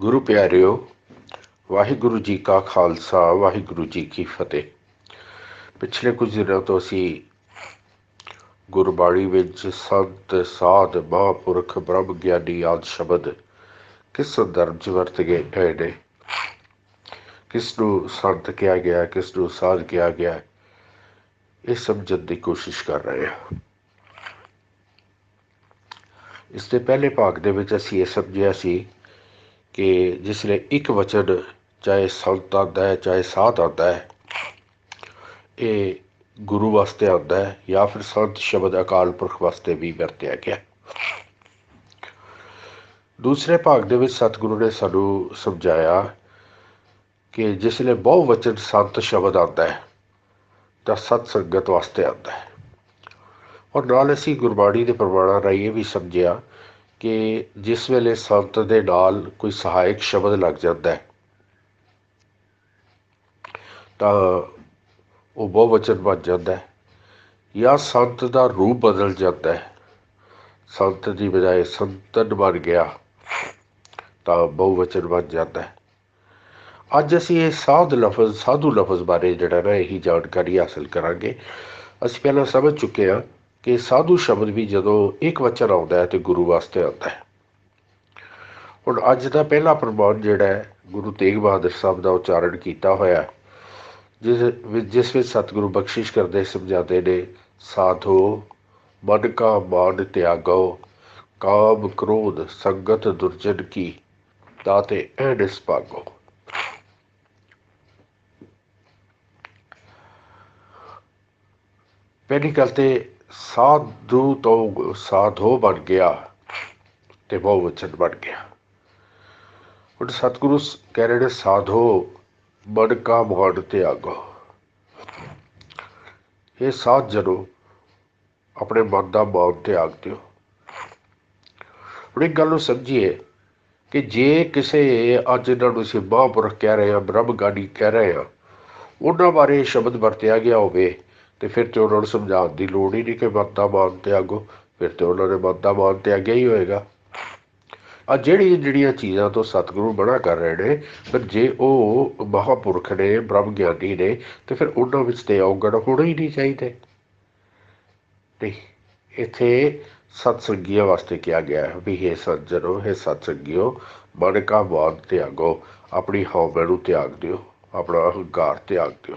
ਗੁਰੂ ਪਿਆਰਿਓ, ਵਾਹਿਗੁਰੂ ਜੀ ਕਾ ਖਾਲਸਾ, ਵਾਹਿਗੁਰੂ ਜੀ ਕੀ ਫਤਿਹ। ਪਿਛਲੇ ਕੁਝ ਦਿਨਾਂ ਤੋਂ ਅਸੀਂ ਗੁਰਬਾਣੀ ਵਿੱਚ ਸੰਤ, ਸਾਧ, ਮਹਾਂਪੁਰਖ, ਬ੍ਰਹਮ ਗਿਆਨੀ ਆਦ ਸ਼ਬਦ ਕਿਸ ਸੰਦਰਭ 'ਚ ਵਰਤ ਗਏ ਹੋਏ ਨੇ? ਕਿਸ ਨੂੰ ਸੰਤ ਕਿਹਾ ਗਿਆ, ਕਿਸ ਨੂੰ ਸਾਧ ਕਿਹਾ ਗਿਆ, ਇਹ ਸਮਝਣ ਦੀ ਕੋਸ਼ਿਸ਼ ਕਰ ਰਹੇ ਹਾਂ। ਇਸ ਦੇ ਪਹਿਲੇ ਭਾਗ ਦੇ ਵਿੱਚ ਅਸੀਂ ਇਹ ਸਮਝਿਆ ਸੀ ਕਿ ਜਿਸ ਲਈ ਇੱਕ ਵਚਨ ਚਾਹੇ ਸੰਤ ਆਉਂਦਾ ਹੈ, ਚਾਹੇ ਸਾਧ ਆਉਂਦਾ ਹੈ, ਇਹ ਗੁਰੂ ਵਾਸਤੇ ਆਉਂਦਾ ਹੈ ਜਾਂ ਫਿਰ ਸੰਤ ਸ਼ਬਦ ਅਕਾਲ ਪੁਰਖ ਵਾਸਤੇ ਵੀ ਵਰਤਿਆ ਗਿਆ। ਦੂਸਰੇ ਭਾਗ ਦੇ ਵਿੱਚ ਸਤਿਗੁਰੂ ਨੇ ਸਾਨੂੰ ਸਮਝਾਇਆ ਕਿ ਜਿਸ ਲਈ ਬਹੁ ਵਚਨ ਸੰਤ ਸ਼ਬਦ ਆਉਂਦਾ ਹੈ, ਤਾਂ ਸਤ ਸੰਗਤ ਵਾਸਤੇ ਆਉਂਦਾ ਹੈ। ਔਰ ਨਾਲ ਅਸੀਂ ਗੁਰਬਾਣੀ ਦੇ ਪ੍ਰਮਾਣਾਂ ਰਾਹੀਂ ਇਹ ਵੀ ਸਮਝਿਆ ਕਿ ਜਿਸ ਵੇਲੇ ਸੰਤ ਦੇ ਨਾਲ ਕੋਈ ਸਹਾਇਕ ਸ਼ਬਦ ਲੱਗ ਜਾਂਦਾ ਹੈ, ਤਾਂ ਉਹ ਬਹੁਵਚਨ ਬਣ ਜਾਂਦਾ ਹੈ। ਜਾਂ ਸੰਤ ਦਾ ਰੂਪ ਬਦਲ ਜਾਂਦਾ ਹੈ। ਸੰਤ ਦੀ ਬਜਾਏ ਸੰਤਨ ਬਣ ਗਿਆ, ਤਾਂ ਬਹੁਵਚਨ ਬਣ ਜਾਂਦਾ ਹੈ। ਅੱਜ ਅਸੀਂ ਇਹ ਸਾਧ ਲਫ਼ਜ਼, ਸਾਧੂ ਲਫ਼ਜ਼ ਬਾਰੇ ਜਿਹੜਾ ਨਾ ਇਹੀ ਜਾਣਕਾਰੀ ਹਾਸਲ ਕਰਾਂਗੇ। ਅਸੀਂ ਪਹਿਲਾਂ ਸਮਝ ਚੁੱਕੇ ਹਾਂ ਕਿ ਸਾਧੂ ਸ਼ਬਦ ਵੀ ਜਦੋਂ ਇੱਕ ਵਚਨ ਆਉਂਦਾ ਹੈ ਤੇ ਗੁਰੂ ਵਾਸਤੇ ਆਉਂਦਾ ਹੈ। ਹੁਣ ਅੱਜ ਦਾ ਪਹਿਲਾ ਪ੍ਰਮਾਣ ਜਿਹੜਾ ਹੈ, ਗੁਰੂ ਤੇਗ ਬਹਾਦਰ ਸਾਹਿਬ ਦਾ ਉਚਾਰਨ ਕੀਤਾ ਹੋਇਆ ਜਿਸ ਵਿੱਚ ਜਿਸ ਵਿੱਚ ਸਤਿਗੁਰੂ ਬਖਸ਼ਿਸ਼ ਕਰਦੇ, ਸਮਝਾਉਂਦੇ ਨੇ, ਸਾਧੋ, ਮਨ ਕਾ ਮਾਨ ਤਿਆਗੋ, ਕਾਮ ਕ੍ਰੋਧ ਸੰਗਤ ਦੁਰਜਨ ਕੀ ਤਾਤੇ ਐਡਿਸ ਪਾਗੋ ਪਹਿਲੀ ਗੱਲ ਤੇ ਸਾਧੂ ਤੋਂ ਸਾਧੋ ਬਣ ਗਿਆ ਤੇ ਬਹੁਵਚਨ ਬਣ ਗਿਆ। ਹੁਣ ਸਤਿਗੁਰੂ ਕਹਿ ਰਹੇ ਨੇ, ਸਾਧੋ ਮਨ ਕਾ ਮੋੜ ਤਿਆਗੋ। ਇਹ ਸਾਧ ਜਨੋ ਆਪਣੇ ਮਨ ਦਾ ਮਾਣ ਤਿਆਗ ਦਿਓ। ਹੁਣ ਇੱਕ ਗੱਲ ਨੂੰ ਸਮਝੀਏ ਕਿ ਜੇ ਕਿਸੇ ਅੱਜ ਇਹਨਾਂ ਨੂੰ ਅਸੀਂ ਮਹਾਂਪੁਰਖ ਕਹਿ ਰਹੇ ਹਾਂ ਬ੍ਰਹਮਗਾਡੀ ਕਹਿ ਰਹੇ ਹਾਂ, ਉਹਨਾਂ ਬਾਰੇ ਸ਼ਬਦ ਵਰਤਿਆ ਗਿਆ ਹੋਵੇ ਤੇ ਫਿਰ ਤੇ ਉਹਨਾਂ ਨੂੰ ਸਮਝਾਉਣ ਦੀ ਲੋੜ ਹੀ ਨਹੀਂ ਕਿ ਮਨ ਦਾ ਮਾਨ ਤਿਆਗੋ ਫਿਰ ਤੇ ਉਹਨਾਂ ਨੇ ਮਨ ਦਾ ਮਾਨ ਤਿਆਗਿਆ ਹੀ ਹੋਏਗਾ। ਆ ਜਿਹੜੀ ਜਿਹੜੀਆਂ ਚੀਜ਼ਾਂ ਤੋਂ ਸਤਿਗੁਰੂ ਬਣਾ ਕਰ ਰਹੇ ਨੇ ਪਰ ਜੇ ਉਹ ਮਹਾਪੁਰਖ ਨੇ, ਬ੍ਰਹਮ ਗਿਆਨੀ ਨੇ, ਤੇ ਫਿਰ ਉਹਨਾਂ ਵਿੱਚ ਤੇ ਔਗਣ ਹੋਣਾ ਹੀ ਨਹੀਂ ਚਾਹੀਦੇ। ਨਹੀਂ ਇੱਥੇ ਸਤਸੰਗੀਆਂ ਵਾਸਤੇ ਕਿਹਾ ਗਿਆ ਹੈ ਵੀ ਇਹ ਸੱਜਣੋ ਇਹ ਸਤਸੰਗਿਓ, ਮਨ ਕਾ ਮਾਨ ਤਿਆਗੋ, ਆਪਣੀ ਹਉਮੈ ਨੂੰ ਤਿਆਗ ਦਿਓ, ਆਪਣਾ ਹੰਕਾਰ ਤਿਆਗ ਦਿਓ।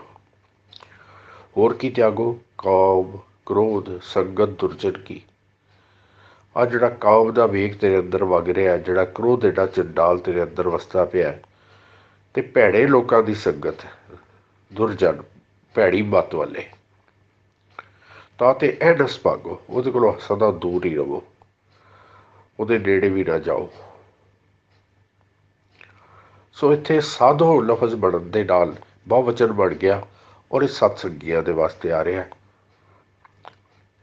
ਹੋਰ ਕੀ ਤਿਆਗੋ? ਕਾਮ ਕ੍ਰੋਧ, ਸੰਗਤ ਦੁਰਜਨ ਕੀ ਆ ਜਿਹੜਾ ਕਾਮ ਦਾ ਵੇਗ ਤੇਰੇ ਅੰਦਰ ਵਗ ਰਿਹਾ, ਜਿਹੜਾ ਕ੍ਰੋਧ ਦਾ ਚੰਡਾਲ ਤੇਰੇ ਅੰਦਰ ਵਸਦਾ ਪਿਆ, ਤੇ ਭੈੜੇ ਲੋਕਾਂ ਦੀ ਸੰਗਤ, ਦੁਰਜਨ, ਭੈੜੀ ਮਤ ਵਾਲੇ। ਤਾਂ ਤੇ ਐਡਸ ਭਾਗੋ, ਉਹਦੇ ਕੋਲੋਂ ਸਦਾ ਦੂਰ ਹੀ ਰਹੋ। ਉਹਦੇ ਨੇੜੇ ਵੀ ਨਾ ਜਾਓ। ਸੋ ਇੱਥੇ ਸਾਧੋ ਲਫ਼ਜ਼ ਬਣਨ ਦੇ ਨਾਲ ਬਹੁਵਚਨ ਬਣ ਗਿਆ। ਔਰ ਇਹ ਸਤ ਸੰਗੀਆਂ ਦੇ ਵਾਸਤੇ ਆ ਰਿਹਾ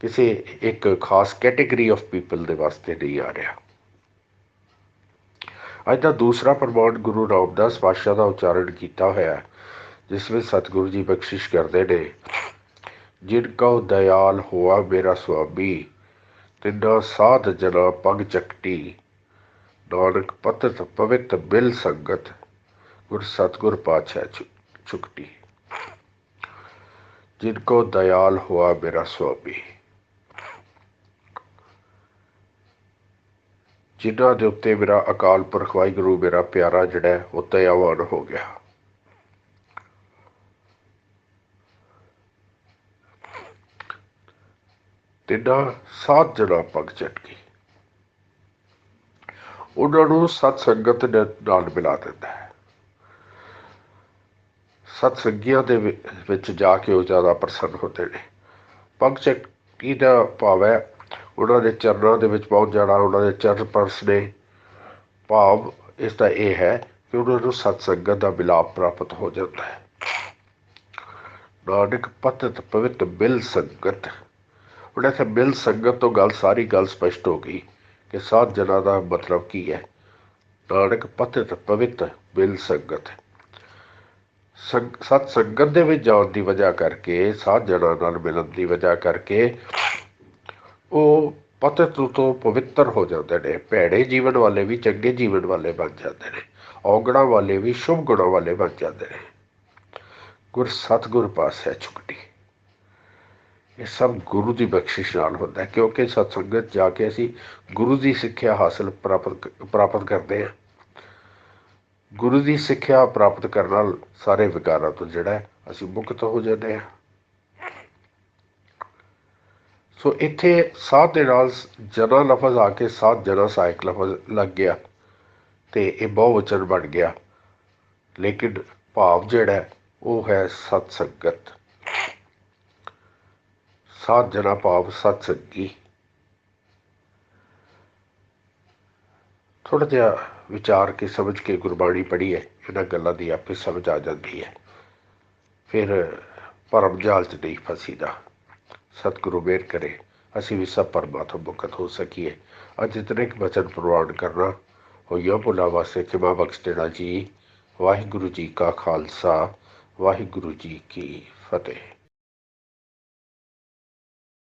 ਕਿਸੇ ਇੱਕ ਖਾਸ ਕੈਟਾਗਰੀ ਆਫ ਪੀਪਲ ਦੇ ਵਾਸਤੇ ਨਹੀਂ ਆ ਰਿਹਾ। ਅੱਜ ਦਾ ਦੂਸਰਾ ਪ੍ਰਮਾਣ ਗੁਰੂ ਰਾਮਦਾਸ ਪਾਤਸ਼ਾਹ ਦਾ ਉਚਾਰਨ ਕੀਤਾ ਹੋਇਆ ਜਿਸ ਵਿੱਚ ਸਤਿਗੁਰੂ ਜੀ ਬਖਸ਼ਿਸ਼ ਕਰਦੇ ਨੇ, ਜਿਨ ਕਉ ਦਇਆਲ ਹੋਆ ਮੇਰਾ ਸੁਆਮੀ, ਤਿੰਨਾ ਸਾਧ ਜਨਾ ਪਗ ਚਕਟੀ, ਨਾਨਕ ਪਤਤ ਪਵਿੱਤ ਬਿਲ ਸੰਗਤ, ਗੁਰ ਸਤਗੁਰ ਪਾਤਸ਼ਾਹ ਚੁਕਟੀ ਜਿਨ ਕੋ ਦਇਆਲ ਹੋਆ ਮੇਰਾ ਸੁਆਮੀ। ਜਿਨ੍ਹਾਂ ਦੇ ਉੱਤੇ ਮੇਰਾ ਅਕਾਲ ਪੁਰਖ ਵਾਹਿਗੁਰੂ, ਮੇਰਾ ਪਿਆਰਾ ਜਿਹੜਾ ਉਹ ਦਇਆਵਾਨ ਹੋ ਗਿਆ। ਤਿੰਨਾ ਸਾਧ ਜਣਾ ਪਗ ਚਟਕੀ ਉਹਨਾਂ ਨੂੰ ਸਤ ਸੰਗਤ ਦੇ ਨਾਲ ਮਿਲਾ ਦਿੰਦਾ ਹੈ ਸਤ ਸੰਗੀਆਂ ਦੇ ਵਿੱਚ ਜਾ ਕੇ ਉਹ ਜ਼ਿਆਦਾ ਪ੍ਰਸੰਨ ਹੁੰਦੇ ਨੇ। ਪਗ ਚਟਕੀ ਦਾ ਭਾਵ ਹੈ ਉਹਨਾਂ ਦੇ ਚਰਨਾਂ ਦੇ ਵਿੱਚ ਪਹੁੰਚ ਜਾਣਾ, ਉਹਨਾਂ ਦੇ ਚਰਨ ਪਰਸ ਨੇ। ਭਾਵ ਇਸ ਦਾ ਇਹ ਹੈ ਕਿ ਉਹਨਾਂ ਨੂੰ ਸਤ ਸੰਗਤ ਦਾ ਮਿਲਾਪ ਪ੍ਰਾਪਤ ਹੋ ਜਾਂਦਾ ਹੈ। ਨਾਨਕ ਪਤਤ ਪਵਿੱਤ ਬਿਲ ਸੰਗਤ। ਉਹਨਾਂ ਇੱਥੇ ਬਿਲ ਸੰਗਤ ਤੋਂ ਗੱਲ ਸਾਰੀ ਗੱਲ ਸਪਸ਼ਟ ਹੋ ਗਈ ਕਿ ਸਾਧ ਜਨਾਂ ਦਾ ਮਤਲਬ ਕੀ ਹੈ? ਨਾਨਕ ਪਤਿਤ ਪਵਿੱਤ ਬਿਲ ਸੰਗਤ। ਸਤ ਸੰਗਤ ਦੇ ਵਿੱਚ ਜਾਣ ਦੀ ਵਜ੍ਹਾ ਕਰਕੇ ਸਾਧ ਜਨਾਂ ਨਾਲ ਮਿਲਣ ਦੀ ਵਜ੍ਹਾ ਕਰਕੇ ਉਹ ਪਤਿਤ ਤੋਂ ਪਵਿੱਤਰ ਹੋ ਜਾਂਦੇ ਨੇ। ਭੈੜੇ ਜੀਵਨ ਵਾਲੇ ਵੀ ਚੰਗੇ ਜੀਵਨ ਵਾਲੇ ਬਣ ਜਾਂਦੇ ਨੇ। ਔਗਣਾ ਵਾਲੇ ਵੀ ਸ਼ੁਭ ਗੁਣਾਂ ਵਾਲੇ ਬਣ ਜਾਂਦੇ ਨੇ। ਗੁਰ ਸਤਿਗੁਰ ਹੈ ਛੁਕਟੀ ਇਹ ਸਭ ਗੁਰੂ ਦੀ ਬਖਸ਼ਿਸ਼ ਨਾਲ ਹੁੰਦਾ ਕਿਉਂਕਿ ਸਤਸੰਗਤ ਜਾ ਕੇ ਅਸੀਂ ਗੁਰੂ ਦੀ ਸਿੱਖਿਆ ਹਾਸਲ ਪ੍ਰਾਪਤ ਪ੍ਰਾਪਤ ਕਰਦੇ ਹਾਂ। ਗੁਰੂ ਦੀ ਸਿੱਖਿਆ ਪ੍ਰਾਪਤ ਕਰਨ ਨਾਲ ਸਾਰੇ ਵਿਕਾਰਾਂ ਤੋਂ ਜਿਹੜਾ ਅਸੀਂ ਮੁਕਤ ਹੋ ਜਾਂਦੇ ਹਾਂ। ਸੋ ਇੱਥੇ ਸਾਧ ਦੇ ਨਾਲ ਜਨਾ ਲਫ਼ਜ਼ ਆ ਕੇ ਸਾਧ ਜਨਾ ਸਹਾਇਕ ਲਫ਼ਜ਼ ਲੱਗ ਗਿਆ ਤੇ ਇਹ ਬਹੁਵਚਨ ਬਣ ਗਿਆ। ਲੇਕਿਨ ਭਾਵ ਜਿਹੜਾ ਉਹ ਹੈ ਸਤ ਸੰਗਤ। ਸਾਧ ਜਨਾ ਭਾਵ ਸਤ ਸੰਗੀ। ਥੋੜਾ ਜਿਹਾ ਵਿਚਾਰ ਕੇ ਸਮਝ ਕੇ ਗੁਰਬਾਣੀ ਪੜ੍ਹੀ ਹੈ, ਇਹਨਾਂ ਗੱਲਾਂ ਦੀ ਆਪੇ ਸਮਝ ਆ ਜਾਂਦੀ ਹੈ। ਫਿਰ ਭਰਮ ਜਾਲ 'ਚ ਨਹੀਂ ਫਸੀਦਾ। ਸਤਿਗੁਰੂ ਮਿਹਰ ਕਰੇ, ਅਸੀਂ ਵੀ ਸਭ ਪਰਮਾਤਮਾ ਮੁਕਤ ਹੋ ਸਕੀਏ। ਅੱਜ ਇਤਨੇ ਕੁ ਬਚਨ ਪ੍ਰਵਾਨ ਕਰਨਾ, ਹੋਈਆਂ ਭੁੱਲਾਂ ਵਾਸਤੇ ਕਿਮਾ ਬਖਸ਼ ਦੇਣਾ ਜੀ। ਵਾਹਿਗੁਰੂ ਜੀ ਕਾ ਖਾਲਸਾ, ਵਾਹਿਗੁਰੂ ਜੀ ਕੀ ਫਤਿਹ।